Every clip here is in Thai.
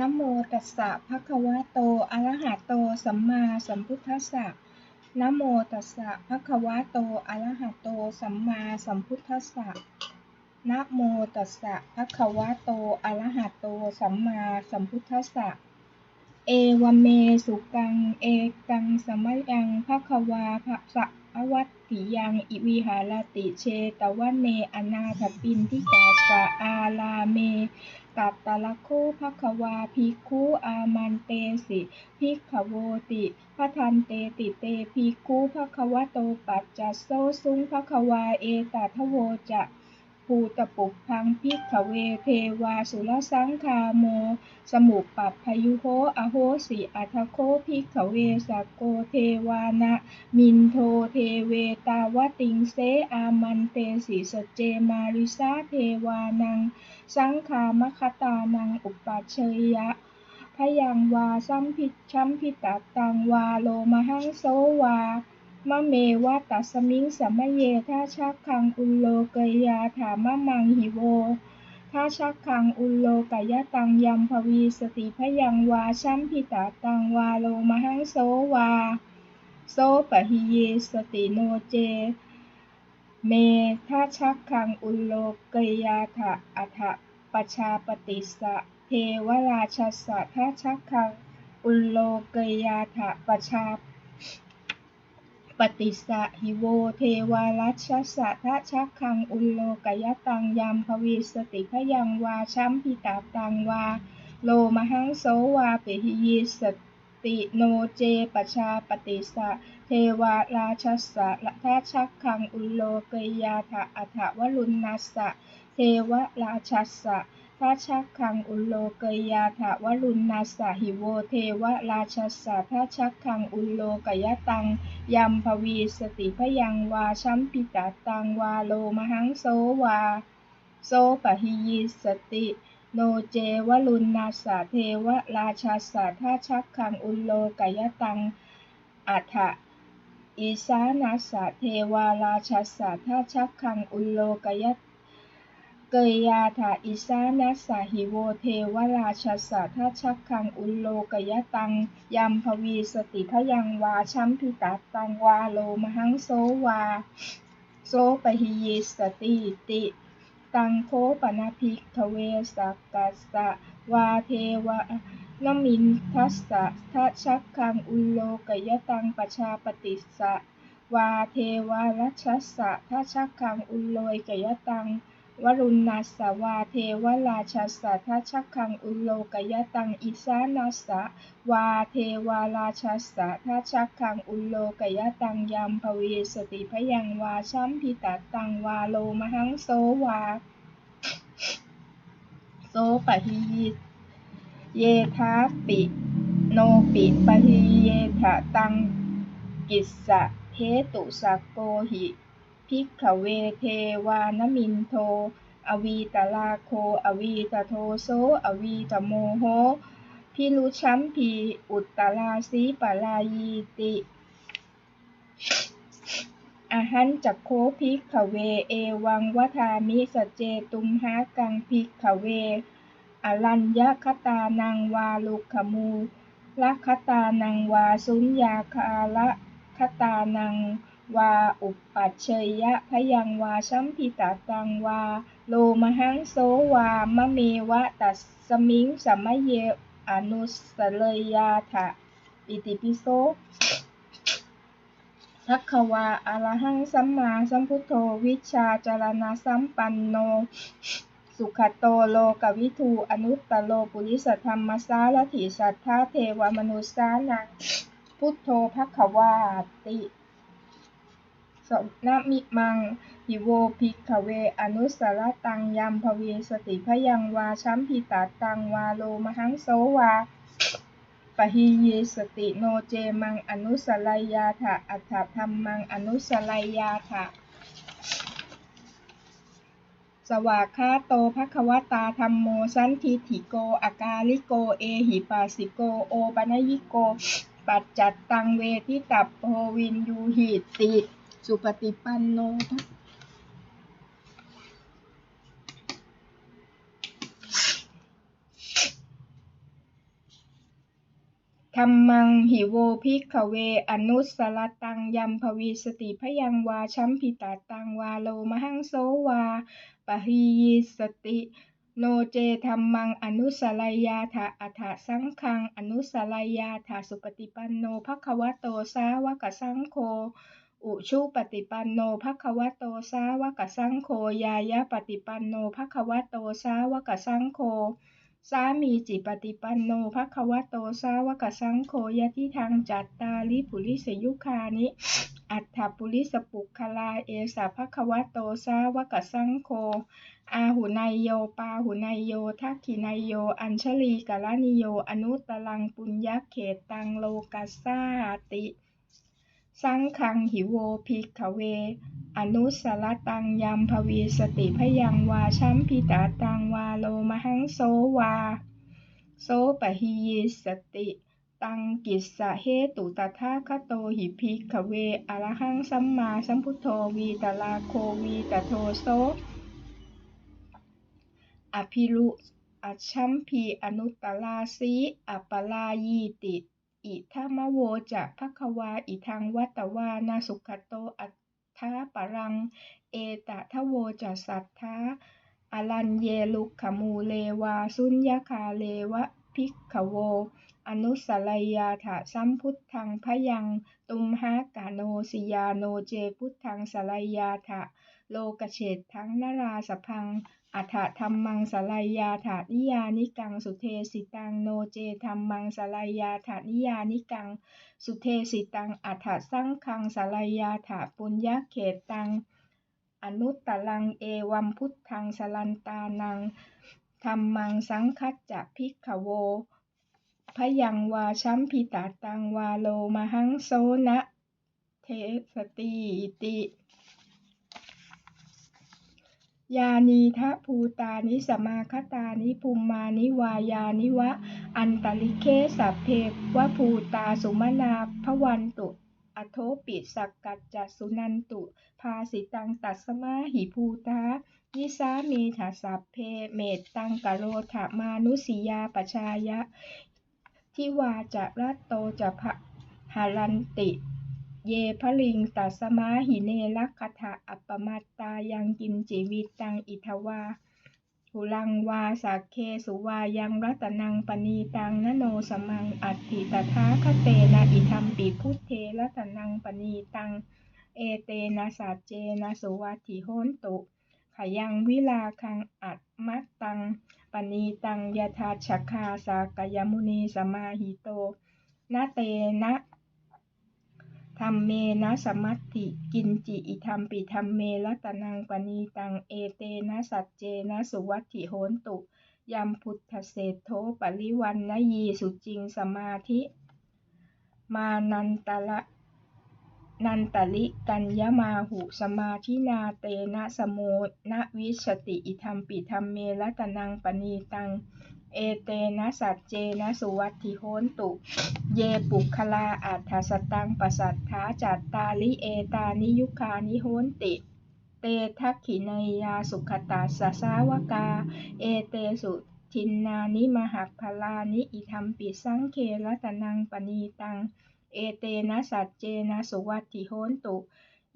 นะโมตัสสะภะคะวะโต อะระหะโต สัมมาสัมพุทธัสสะนะโมตัสสะภะคะวะโต อะระหะโต สัมมาสัมพุทธัสสะนะโมตัสสะภะคะวะโต อะระหะโต สัมมาสัมพุทธัสสะ เอวเมสุกัง เอกังสมยังภะคะวาภะสะ อวัตติยัง อิวิหารติเชตวะเน อนาถปินทิกาสะอาลาเม ตัตตะละโคภควาภิกขุอามันเตสิภิกขโวติพะทันเตติเตภิกขุภควะโตปัจจัสโซสุงภควาเอตทโวจะ ภูตปุพพังพิกขเวเทวาสุรสังคาโม สมุปปัปพยุโหอโหสิอัทโคพิกขเวสักโกเทวานะ มินโทเทเวตาวติงเสอามันเตสิสเจมาริสาเทวานัง สังคามคตานังอุปัชเชยะพยังวาสัมพิชัมพิตตังวาโลมหังโสวา มะเมวะตัสมิงสัมเยทาชักคังอุลโลเกยาถามะมังหิโวทาชักคังอุลโลกยะตังยัมภวีสติพยังวาชัมพิตาตังวาโลมหังโสวาโสปะหิเยสติโนเจ เมทาชักคังอุลโลกยาถะอัฏฐปชาปติสะเทวราชสะทาชักคังอุลโลกยาถะปชาป ปฏิสะหิโวเทวารัชสะทะชักคังอุลโลกยตังยามภวีสติพยังวาชัมพิตาตังวา โลมหังโสวาเปหิยีสติโนเจปชาปฏิสะเทวาราชสะละทะชักคังอุลโลกยาถะอัฏฐวรุณนัสสะเทวราชสะ ทาชักคังอุโลเกยาถาวรุณนาสหิโวเทวราชสะทาชักคังอุโลกยตังยัมภวีสติพยังวาชัมปิตาตังวาโลมหังโสวา โสปะหิยิสติโนเจวรุณนาสาเทวราชาสาทาชักคังอุโลกยตังอัฏฐอิสานาสาเทวาราชาสาทาชักคังอุโลกยต เกยยาถาอิสานัสสาหิโวเทวราชสะทาชักคังอุลโลกยตังยัมภวีสติพยังวาชัมพิตาตังวาโลมหังโสวาโสปหิยิสติติ ตังโคปนาภิกขเวสักกัสสะวาเทวะนมินทัสสะทะชักคังอุลโลกยตังปชาปฏิสะวาเทวารัชสะทะชักคังอุลโลกยตัง วรุณนาสวาเทวราชาสัทธชักคังอุโลกยตังอิสานาสะวาเทวราชาสัทธชักคังอุโลกยตังยัมภวีสติพยังวาชัมพิตาตังวาโลมหังโสวาโสปะหิยิเยทาปิโนปิปะหิเยทะตังกิสสะเทตุสักโกหิ ภิกขเวเทวานมินโท อวีตลาโค อวีตโทโซ อวีตโมโห พิรุชัมพี อุตตลาสีปลายีติอหันจักโคภิกขเว เอวังวัฏามิสเจตุมหากังภิกขเว อรัญญคตานังวาลุขมูลัคตานังวาสุญญาคาละคตานัง วาอุปปัชเชยะพยังวาชัมพิตาตังวา โลมหังโสวามะเมวะตัสสมิงสัมเยอนุสเลยาถะอิติปิโสทักขวาอรหังสัมมาสัมพุทโธวิชาจารณะสัมปันโน สุขโตโลกวิทูอนุตตโลปุริสธรรมสารถิสัทธาเทวมนุสานังพุทโธพักขวาติ สนมิมัง หิโวภิกขเว อนุสรตังยัมภเวสติพยังวาชัมพิตาตังวาโลมหังโสวาปะหิเยสติโนเจมัง อนุสลายาถะอัฏฐธรรมัง อนุสลายาถะสวากขาโตภควตาธรรมโมสันทิถิโก อากาลิโก เอหิปัสสิโก โอปัญญิโก ปัจจัตตังเวทิตัปโพวินยูหิติ สุปฏิปันโนธรรมังหิโวภิกขเว อนุสสรตังยัมภวีสติพยังวาชัมพิตาตังวาโลมหังโสวาปะหียสติโนเจธรรมังอนุสรายาถาอัฏฐสังฆัง อนุสรายาถาสุปฏิปันโนภควโตสาวกสังโฆ อุชุปฏิปันโนภควโตสาวกสังโฆยายะปฏิปันโนภควโตสาวกสังโฆสามีจิปฏิปันโนภควโตสาวกสังโฆยะทิทางจัตตาลิปุริสยุคานิ อัฏฐปุริสปุคลาเอสะภควโตสาวกสังโฆอาหุนายโยปาหุนายโยทักขินายโย อัญชลีกาลนิโย อนุตตลังปุญญเขตตังโลกัสสาติ สังคังหิโวภิกขเว อนุสรตังยัมภวีสติพยังวาชัมพิตาตังวาโลมหังโสวาโสปะหิยิสติ ตังกิสสะเหตุตถาคโตหิภิกขเวอรหังสัมมาสัมพุทโธวีตลาโควีตโทโสอภิรุอัชัมพีอนุตตลาสีอัปปลายีติ อิทัมโวจะภควาอิทังวัตวานาสุขโตอัฏฐาปรัง เอตทะโวจะสัทธาอลันเยลุขมูเลวาสุญญคาเลวะพิกขโว อนุสรยาถะสัมพุทธังพยัง ตุมหากาโนสิยาโนเจพุทธังสรยาถะโลกเฉดทั้งนราสพัง อัฏฐธรรมังสลายาถานิยานิกัง สุเทสิตังโนเจธรรมังสลายาถานิยานิกัง สุเทสิตังอัฏฐสังคังสลายาถาปุญญเขตตัง อนุตตลังเอวัมพุทธังสลันตานังธรรมังสังคัจจะภิกขโว พยังวาชัมพิตาตังวาโลมหังโสนะเทสติติ ยานีทะภูตานิสมาคตานิภูมานิวายานิวะ อันตลิเคสัพเพวะภูตาสุมนาภวันตุอโทปิสักกัจจสุนันตุ ภาสิตังตัสมาหิภูตายิสามีถาสัพเพเมตตังกะโรธามานุสิยาปชายะ ทิวาจะรัตโตจะพะหารันติ เยพลิงตัสสมาหิเนลักขะอัปมัตายังกินจิวิตังอิทวาหุลังวาสักเคสุวายังรัตนังปณีตังนโนสมังอัตถิตถาคเตนะอิธรรมปิพุทเทรัตนังปณีตัง เอเตนะสัจเจนะสุวัตถิโหนตุขยังวิลาคังอัตมัตตัง ปณีตังยถาชคาสากยมุนีสมาหิโตนะเตนะธรรมเมนะสมัตติกินจิอิธรรมปิธรรมเมรัตนังปณีตังเอเตนะสัจเจนะสุวัติโหนตุยัมพุทธเศธโธปริวันนยีสุจิงสมาธิ มานันตละ นันตลิกัญญมาหุสมาธินาเตนะสโมนะวิสติอิธรรมปิธรรมเมรัตนังปณีตัง เอเตนะสัจเจนะสุวัติโหนตุ เยปุคลาอัฏฐสตังปสัทธาจัตตาลิเอตานิยุคานิโหนติ เตทักขินยาสุขตาสสาวกา เอเตสุทินนานิมหักพลานิอิธรรมปิสังเครัตนังปณีตัง เอเตนะสัจเจนะสุวัติโหนตุ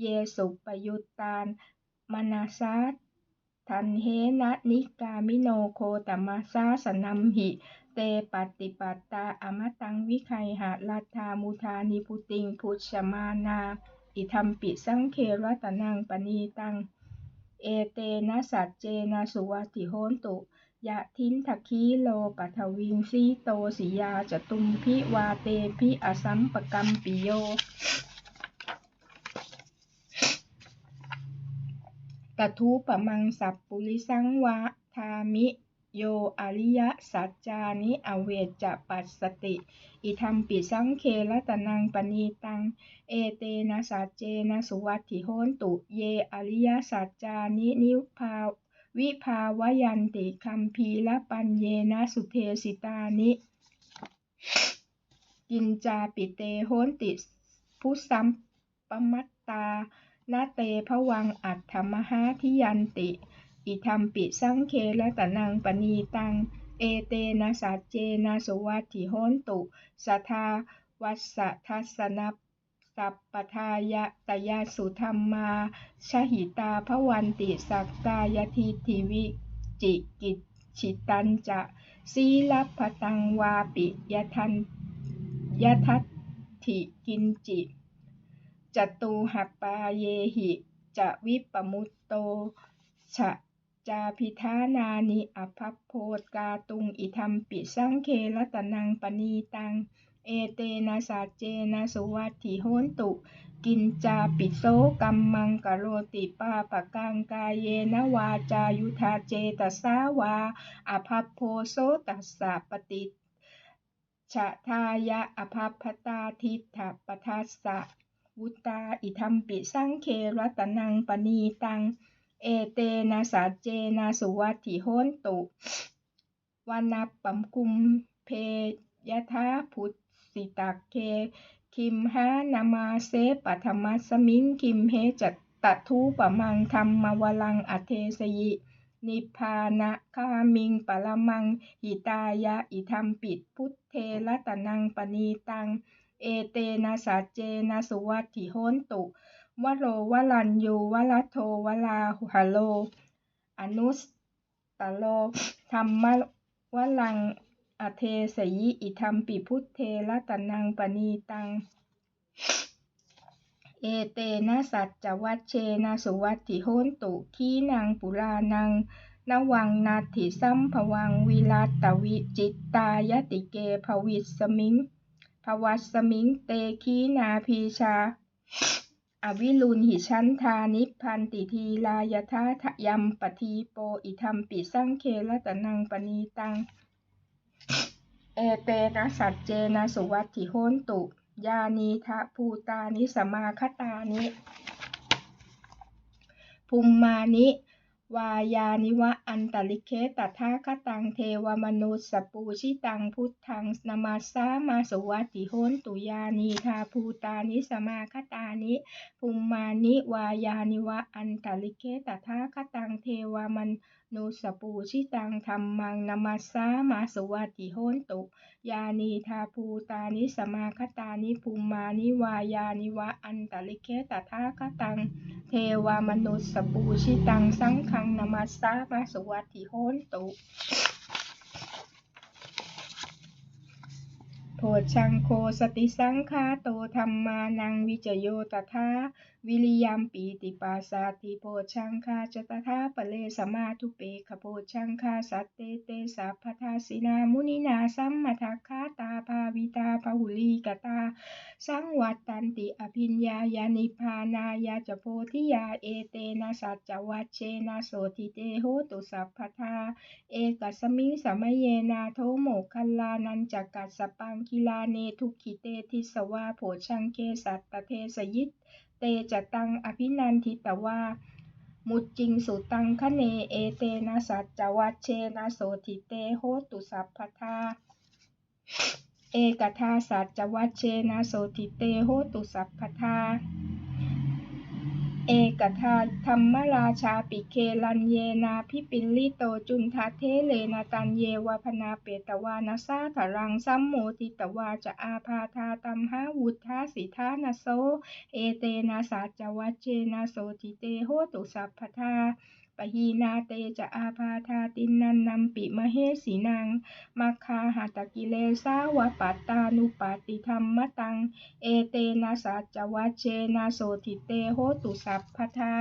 เยสุปยุตตานมนาสาทันเฮนะนิกามิโนโคตมัสสาสนัมหิ เตปฏิปัตตาอมตังวิไคหะลัทธามุทานิพุติงพุชมานา อิธรรมปิสังเครัตนังปณีตัง เอเตนะสัจเจนะสุวัติโหนตุ ยะทินทคีโลปัทวิงสีโตสิยาจตุมพิวาเตพิอสัมปกัมปิโยตทูปมังสัพปุริสังวาทามิโยอริยสัจจานิอเวจจะปัสสติ อิธรรมปิสังเครัตนังปณีตัง เอเตนะสัจเจนะสุวัตถิโหนตุ เยอริยสัจจานินิพพา วิภาวยันติคัมภีละปัญเยนะสุเทสิตานิ กินจาปิเตโหนติพุสัมปมัตตานาเตภวังอัตถมหาทิยันติ อิธรรมปิสังเครัตะนังปณีตัง เอเตนะสัจเจนะสวัติโหนตุ สัทาวัสสะทัสนับ สัพปทายะตยาสุธรรมมาชหิตาภวันติสักกายทิทิวิจิกิจฉิตันจะสีลัพตังวาปิยทันยทัตถิกินจิจตูหัปปาเยหิจะวิปมุตโตฉะจาพิธานานิอภัพโพธกาตุงอิธรรมปิสังเครตนังปณีตัง เอเตนะสัจเจนะสุวัตถิโหนตุ กินจาปิโสกัมมังกโรติปาปะกังกายเยนะวาจายุทาเจตสาวาอภัพโพโสตัสสะปฏิชะทายะอภัพพตาทิฏฐปทัสสะวุตาอิธรรมปิสังเครตนังปณีตัง เอเตนะสัจเจนะสุวัตถิโหนตุวานัปปัมกุมเพยทาพุท สิตักเค คิมหานามาเสปัทมัสมิงคิมเฮจัตตทูปะมังธรรมวลังอเทสยินิพพานะคามิงปะละมัง หิตายะ อิธรรมปิด พุทเทระตนังปณีตัง เอเตนะสัจเจนะสุวัติโหนตุ วโรวลันยูวลัโทวลาหะโล อนุสตโลธรรมวลัง อเทสยิอิธรรมปิพุทเทระตนังปณีตัง เอเตนะสัจจวัชเชนะสุวัติโหนตุขีนางปุรานังนวังนาถิสัมภวังวิรัตวิจิตตายติเกภวิสมิงภวัสมิงเตขีนาพีชา อวิลุนหิชันทานิพันติทีลายทาทะยัมปทีโปอิธรรมปิสังเครตนังปณีตัง เอเตนะสัจเจนะสุวัติโหนตุ ยานีทะภูตานิสมาคตานิภูมมานิ วายานิวะอันตลิเคตถาคตังเทวมนุสสปูชิตังพุทธังนามาสามาสุวัติโหนตุยานีทาภูตานิสมาคตานิภูมมานิ วายานิวะอันตลิเคตถาคตังเทวมนสสปูชิตังธรรมังนามาสามาสวัติโหนตุ ยานีทาภูตานิสมาคตานิภูมานิวายานิวะอันตลิเคตถาคตัง เทวามนุสปูชิตังสังฆังนามาสามาสวัติโหนตุ โพชังโคสติสังฆาโตธรรมานังวิจโยตถาวิริยัมปีติปาสาติโพชังคาจตถาปะเลสมาทุเปขโพชังคาสัตเตเตสัพพทาสินามุนินาสัมมาทัคาตาภาวิตาภหุลีกตา สังวัตตันติอภิญญายานิพานายาจโพธิยาเอเตนะสัจจวัชเชนะโสติเตโหตุสัพพทาเอกัสมิงสมัยเยนาโทโมคัลลานันจักกัสสปังกิลาเนทุกขิเตทิสวาโผชังเคสัตตเทสยิต เตจตังอภินันทิตวามุจจิงสุตังคะเนเอเตนะสัจจวัชเชนะโสติเตโหตุสัพพทาเอกทาสัจจวัชเชนะโสติเตโหตุสัพพทา เอกทาธรรมราชาปิเคลันเยนาพิปิลิโตจุนทาเทเลนาตันเยวาพนาเปตวานาซาถรังสัมโมติตวาจะอาพาธาตัมหาวุธาสิทานาโซ เอเตนาสาจวัจเจนาโสติเตโหตุสัพพทา ปหีนาเตจะอาพาธาตินนันนำปิมเหสีนางมัคคาหาตกิเลสาวปัตตานุปาติธรรมตัง เอเตนะสัจจวัชเชนะโสติเตโหตุสัพพทา